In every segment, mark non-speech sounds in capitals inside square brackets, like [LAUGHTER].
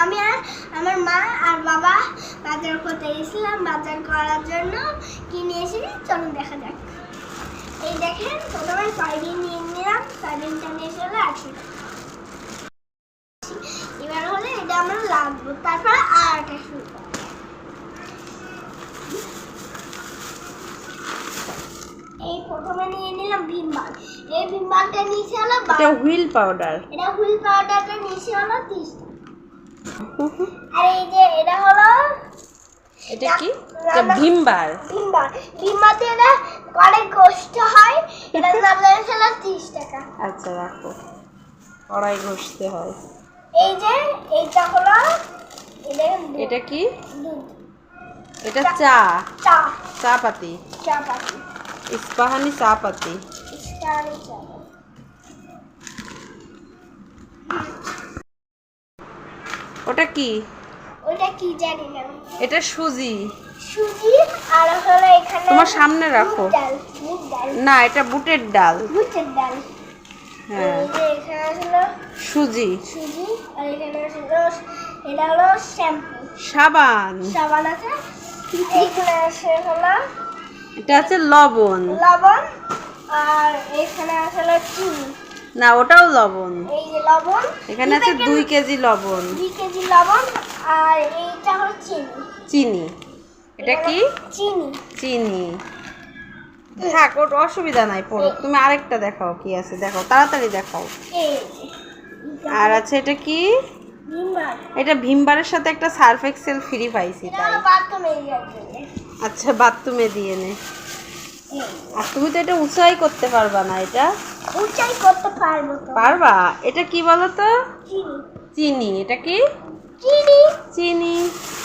আমি আর আমার মা আর বাবা বাজার করতে গেছিলাম, বাজার করার জন্য। কিনে এসেছি? চলুন দেখা যাক। এই দেখেন, প্রথমে সয়াবিন নিয়ে নিলাম। সয়াবিনটা নিয়ে এসে হলো এবার হলে এটা আমার লাগবো তারপর আর একটা প্রথমে নিয়ে নিলাম ভিমবার এই ভিমবারটা নিয়েছে হলো এটা হুইল পাউডার। এটা হুইল পাউডারটা নিয়েছি হলো তিরিশ আর এই যে এটা হলো এটা কি? এটা ভিমবার ভিমবার ভিমবারতে এটা অনেক কষ্ট হয় এটা [LAUGHS] দাম লেগেছে হলো তিরিশ টাকা। আচ্ছা রাখো। কড়াই ঘষতে হয়। এই যে এইটা হলো এটা এটা কি? দুধ। এটা চা। চা। চা পাতি। চা পাতি। ইস্পাহানি চা পাতি ওটা কি? ওটা কি জানি না। এটা সুজি। সুজি আর হলো এখানে তোমার সামনে রাখো। না এটা বুটের ডাল। বুটের ডাল। হ্যাঁ। সুজি। সুজি আর এখানে হলো এটা হলো শ্যাম্পু। সাবান। সাবান আছে। এখানে আছে হলো এটা আছে লবণ। লবণ আর এখানে আছে চিনি না ওটাও লবণ। এই যে লবণ এখানে আছে দুই কেজি লবণ। দুই কেজি লবণ আর এইটা হলো চিনি। চিনি। এটা কি? চিনি। চিনি। থাক ওর অসুবিধা নাই পড়ো তুমি আরেকটা দেখাও কি আছে। দেখো তাড়াতাড়ি দেখাও। আর আছে এটা কি? এটা ভীমবারের সাথে একটা সার্ফ এক্সেল ফ্রি পাইছি তাই। আচ্ছা বাথরুমে দিয়ে নে। আর তুমি তো এটা উঁচাই করতে পারবা না এটা। উঁচাই করতে পারব তো। পারবা? এটা কি বলো তো চিনি। চিনি। এটা কি? চিনি। চিনি।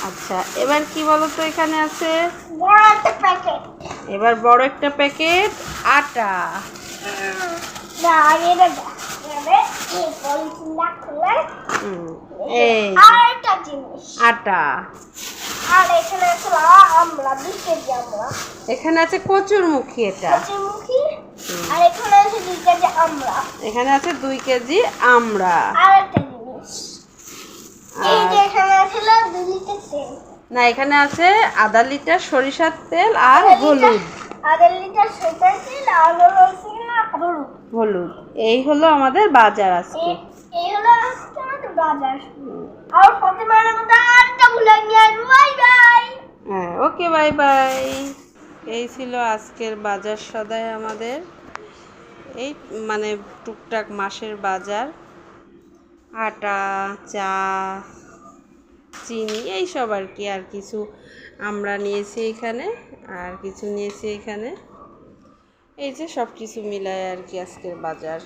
আচ্ছা এবার কি বলো তো এখানে আছে? বড় একটা প্যাকেট। এবার বড় একটা প্যাকেট আটা। আটা। আর এখানে আছে আমরা দুই কেজি আমরা এখানে আছে কচুর মুখী এটা। কচুরমুখী আর এখানে আছে দুই কেজি আমরা এখানে আছে দুই কেজি আমরা আর একটা জিনিস। এই যে এখানে ছিল দুই লিটার তেল। না এখানে আছে আধা লিটার সরিষার তেল আর হলুদ। আধা লিটার সইটার তেল আর হলুদ। হলুদ। এই হলো আমাদের বাজার আজকে। এই- হলো আজকে আমাদের বাজার। আর প্রতিমানের মতো হ্যাঁ ওকে বাই বাই এই ছিল আজকের বাজার সদায় আমাদের। এই মানে টুকটাক মাসের বাজার। আটা, চা, চিনি, এই সব আর কি, আর কিছু আমরা নিয়েছি এখানে, আর কিছু নিয়েছি এখানে। এই যে সব কিছু মিলায় আর কি আজকের বাজার।